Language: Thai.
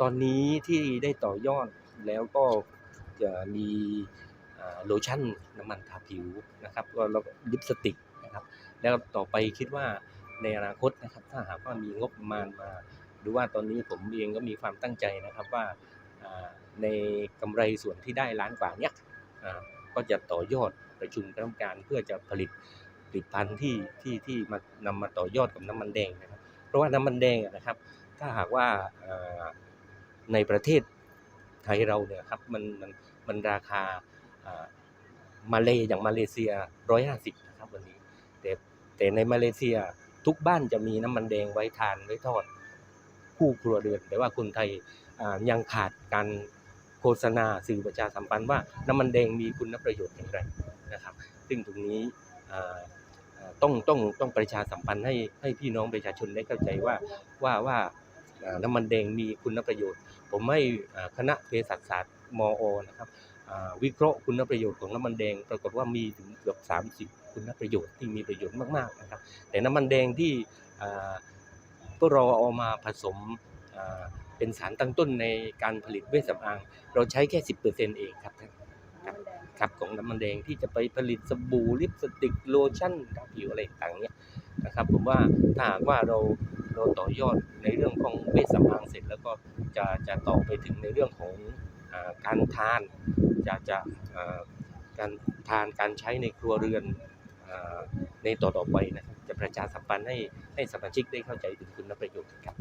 ตอนนี้ที่ได้ต่อยอดแล้วก็จะมีโลชั่นน้ำมันทาผิวนะครับแล้วก็ลิปสติกนะครับแล้วต่อไปคิดว่าในอนาคตนะครับถ้าหากว่ามีงบประมาณมาหรือว่าตอนนี้ผมเองก็มีความตั้งใจนะครับว่าในกำไรส่วนที่ได้ล้านกว่าเนี้ยก็จะต่อยอดประชุมคณะกรรมการเพื่อจะผลิตผลิตภัณฑ์ที่ที่ที่มานำมาต่อยอดกับน้ำมันแดงนะครับ เพราะว่าน้ำมันแดงนะครับ ถ้าหากว่า ในประเทศไทยเราเนี่ยครับมันมันมันราคาอามาเลอย่างมาเลเซีย 150นะครับวันนี้ แต่แต่ในมาเลเซียทุกบ้านจะมีน้ำมันแดงไว้ทานไว้ทอดคู่ครัวเรือน แต่ว่าคนไทยยังขาดการโฆษณาสื่อประชาสัมพันธ์ว่าน้ำมันแดงมีคุณประโยชน์อย่างไรนะครับ ซึ่งตรงนี้ต้องต้องต้องประชาสัมพันธ์ให้ให้พี่น้องประชาชนได้เข้าใจว่าว่าว่าอ่า น้ำมันแดงมีคุณประโยชน์ ผมให้คณะเภสัชศาสตร์มอนะครับวิเคราะห์คุณประโยชน์ของน้ำมันแดง ปรากฏว่ามีถึงเกือบ 30 คุณประโยชน์ที่มีประโยชน์มากๆนะครับ แต่น้ำมันแดงที่พวกเราเอามาผสมเป็นสารตั้งต้นในการผลิตเวชสำอาง เราใช้แค่ 10%เองครับครับครับของน้ำมันแดงที่จะไปผลิตสบู่ลิปสติกโลชั่นทาผิวอะไรต่างๆเนี่ยนะครับผมว่าถ้าหากว่าเรา เราต่อยอดในเรื่องของเวชสำอางเสร็จ แล้วก็จะจะต่อไปถึงในเรื่องของอการทานจะจะการทานการใช้ในครัวเรือนอในต่อต่อไปนะครับจะประชาสัมพันธ์ให้ให้สมาชิกได้เข้าใจถึงคุณประโยชน์ครับ